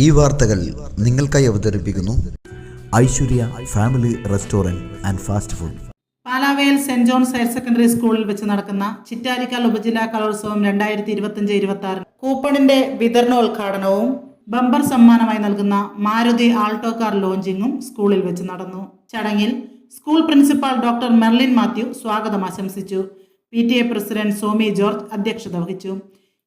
ഈ വാർത്തകൾ നിങ്ങൾക്കായി അവതരിപ്പിക്കുന്നു Aishwarya family restaurant and fast food. Palavel saint John's higher secondary സ്കൂളിൽ വെച്ച് നടക്കുന്ന ചിറ്റാരിക്കാൽ ഉപജില്ലാ കലോത്സവം രണ്ടായിരത്തി ഇരുപത്തിയഞ്ച് ഇരുപത്തി ആറ് കൂപ്പണിന്റെ വിതരണോദ്ഘാടനവും ബമ്പർ സമ്മാനമായി നൽകുന്ന മാരുതി ആൾട്ടോ കാർ ലോഞ്ചിങ്ങും സ്കൂളിൽ വെച്ച് നടന്നു. ചടങ്ങിൽ school principal doctor Merlin Mathew സ്വാഗതം ആശംസിച്ചു. P T A president Somi George അധ്യക്ഷത വഹിച്ചു.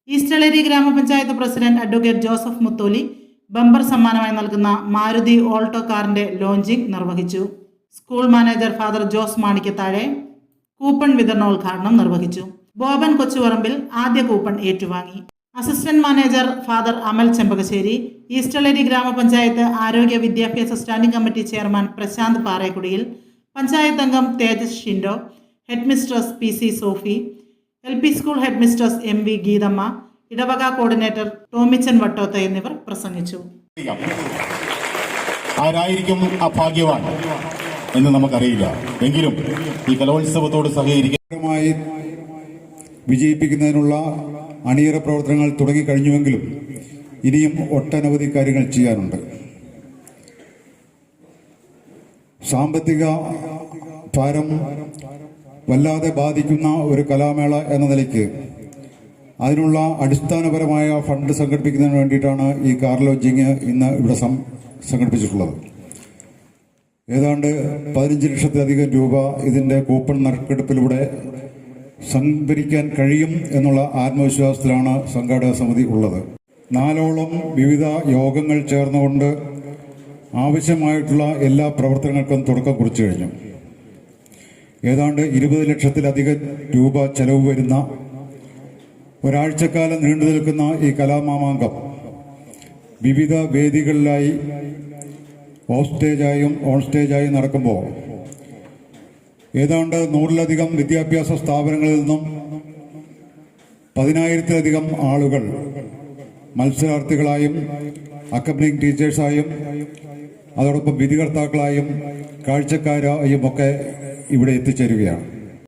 ഈസ്റ്റളേരി ഗ്രാമപഞ്ചായത്ത് president advocate Joseph Mutholi bumper സമ്മാനമായി നൽകുന്ന മാരുതി ഓൾട്ടോ കാറിന്റെ ലോഞ്ചിംഗ് നിർവഹിച്ചു. School manager father Jose Manikathazhe coupon വിതരണോദ്ഘാടനം നിർവഹിച്ചു. ബോബൻ കൊച്ചുപറമ്പിൽ ആദ്യ കൂപ്പൺ ഏറ്റുവാങ്ങി. Assistant manager father Amal Chempakassery East Eleri ഗ്രാമപഞ്ചായത്ത് ആരോഗ്യ വിദ്യാഭ്യാസ standing committee chairman Prashanth Parekudiyil panchayat അംഗം Tejas Shindo headmistress P C Sophy L P school headmistress M V Geethamma ഇടവക coordinator Tomichan വട്ടോത്ത എന്നിവർ പ്രസംഗിച്ചു. ആരായിരിക്കും ആ ഭാഗ്യവാൻ എന്ന് നമുക്കറിയില്ല. എങ്കിലും ഈ കലോത്സവത്തോട് സഹകരിക്കുന്നതുമായി വിജയിപ്പിക്കുന്നതിനുള്ള അണിയറ പ്രവർത്തനങ്ങൾ തുടങ്ങിക്കഴിഞ്ഞുവെങ്കിലും ഇനിയും ഒട്ടനവധി കാര്യങ്ങൾ ചെയ്യാനുണ്ട്. സാമ്പത്തിക ഭാരം വല്ലാതെ ബാധിക്കുന്ന ഒരു കലാമേള എന്ന നിലയ്ക്ക് അതിനുള്ള അടിസ്ഥാനപരമായ ഫണ്ട് സംഘടിപ്പിക്കുന്നതിന് വേണ്ടിയിട്ടാണ് ഈ കാർ ലോഞ്ചിങ് ഇന്ന് ഇവിടെ സംഘടിപ്പിച്ചിട്ടുള്ളത്. ഏതാണ്ട് പതിനഞ്ച് ലക്ഷത്തിലധികം രൂപ ഇതിന്റെ കൂപ്പൺ നറുക്കെടുപ്പിലൂടെ സംഭരിക്കാൻ കഴിയും എന്നുള്ള ആത്മവിശ്വാസത്തിലാണ് സംഘാടക സമിതി ഉള്ളത്. നാലോളം വിവിധ യോഗങ്ങൾ ചേർന്നുകൊണ്ട് ആവശ്യമായിട്ടുള്ള എല്ലാ പ്രവർത്തനങ്ങൾക്കും തുടക്കം കുറിച്ചു കഴിഞ്ഞു. ഏതാണ്ട് ഇരുപത് ലക്ഷത്തിലധികം രൂപ ചെലവ് വരുന്ന ഒരാഴ്ചക്കാലം നീണ്ടു നിൽക്കുന്ന ഈ കലാമാമാങ്കം വിവിധ വേദികളിലായി ഓഫ് സ്റ്റേജായും ഓൺ സ്റ്റേജായും നടക്കുമ്പോൾ ഏതാണ്ട് നൂറിലധികം വിദ്യാഭ്യാസ സ്ഥാപനങ്ങളിൽ നിന്നും പതിനായിരത്തിലധികം ആളുകൾ മത്സരാർത്ഥികളായും അക്കമ്പനിങ് ടീച്ചേഴ്സായും അതോടൊപ്പം വിധികർത്താക്കളായും കാഴ്ചക്കാരായും ഒക്കെ ഇവിടെ എത്തിച്ചേരുകയാണ്.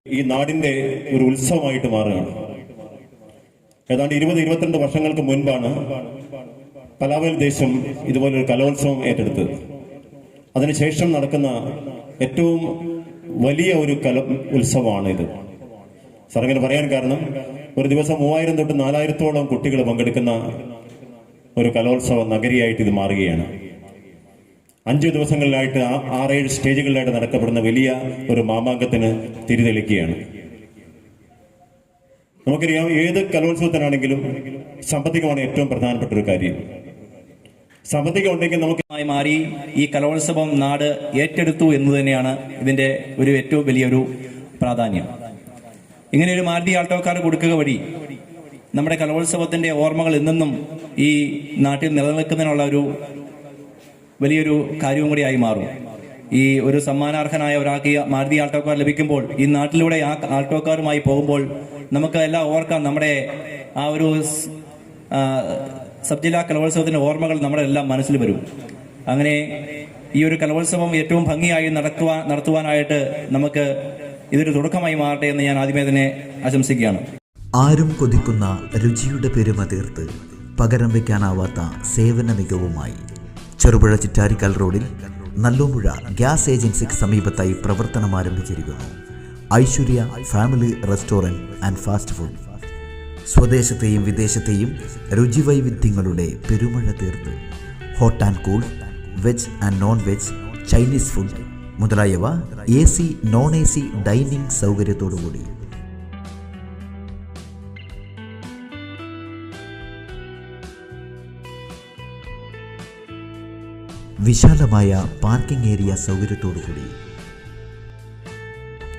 ഈ നാടിന്റെ ഒരു ഉത്സവമായിട്ട് മാറുകയാണ്. ഏതാണ്ട് ഇരുപത് ഇരുപത്തിരണ്ട് വർഷങ്ങൾക്ക് മുൻപാണ് പലാവൽ ദേശം ഇതുപോലൊരു കലോത്സവം ഏറ്റെടുത്തത്. അതിനുശേഷം നടക്കുന്ന ഏറ്റവും വലിയ ഒരു കല ഉത്സവമാണ് ഇത് സാറിങ്ങനെ പറയാൻ കാരണം ഒരു ദിവസം മൂവായിരം തൊട്ട് നാലായിരത്തോളം കുട്ടികൾ പങ്കെടുക്കുന്ന ഒരു കലോത്സവ നഗരിയായിട്ട് ഇത് മാറുകയാണ്. അഞ്ച് ദിവസങ്ങളിലായിട്ട് ആറേഴ് സ്റ്റേജുകളിലായിട്ട് നടക്കപ്പെടുന്ന വലിയ ഒരു മാമാങ്കത്തിന് തിരിതെളിക്കുകയാണ് നമുക്കറിയാം ഏത് കലോത്സവത്തിനാണെങ്കിലും സാമ്പത്തികമാണ് ഏറ്റവും പ്രധാനപ്പെട്ട ഒരു കാര്യം. സാമ്പത്തികം ഉണ്ടെങ്കിൽ നമുക്ക് മാറി ഈ കലോത്സവം നാട് ഏറ്റെടുത്തു എന്ന് തന്നെയാണ് ഇതിന്റെ ഒരു ഏറ്റവും വലിയൊരു പ്രാധാന്യം. ഇങ്ങനെ ഒരു മാരുതി ആൾട്ടോക്കാർ കൊടുക്കുക വഴി നമ്മുടെ കലോത്സവത്തിന്റെ ഓർമ്മകൾ ഇന്നും ഈ നാട്ടിൽ നിലനിൽക്കുന്നതിനുള്ള ഒരു വലിയൊരു കാര്യവും കൂടിയായി മാറും. ഈ ഒരു സമ്മാനാർഹനായ ഒരാൾക്ക് മാരുതി ആൾട്ടോക്കാർ ലഭിക്കുമ്പോൾ ഈ നാട്ടിലൂടെ ആ ആൾട്ടോക്കാരുമായി പോകുമ്പോൾ നമുക്ക് എല്ലാം ഓർക്കാം നമ്മുടെ ആ ഒരു സബ് ജില്ലാ കലോത്സവത്തിന്റെ ഓർമ്മകൾ നമ്മുടെ എല്ലാം മനസ്സിൽ വരും. അങ്ങനെ ഈ ഒരു കലോത്സവം ഏറ്റവും ഭംഗിയായി നടക്കുവാൻ നടത്തുവാനായിട്ട് നമുക്ക് ഇതൊരു തുടക്കമായി മാറട്ടെ എന്ന് ഞാൻ ആദ്യമേ തന്നെ ആശംസിക്കുകയാണ്. ആരും കൊതിക്കുന്ന രുചിയുടെ പെരുമ തീർത്ത് പകരം വയ്ക്കാനാവാത്ത സേവന മികവുമായി ചെറുപുഴ ചിറ്റാരിക്കൽ റോഡിൽ നല്ലൂമ്പുഴ ഗ്യാസ് ഏജൻസിക്ക് സമീപത്തായി പ്രവർത്തനം ആരംഭിച്ചിരിക്കുന്നു. Aishwarya family restaurant and fast food. സ്വദേശത്തെയും വിദേശത്തെയും രുചിവൈവിധ്യങ്ങളുടെ പെരുമഴ തീർത്ത്. Hot and cool veg and non veg Chinese food മുതലായവ A C non A C dining സൗകര്യത്തോടുകൂടി. വിശാലമായ പാർക്കിംഗ് ഏരിയ സൗകര്യത്തോടുകൂടി.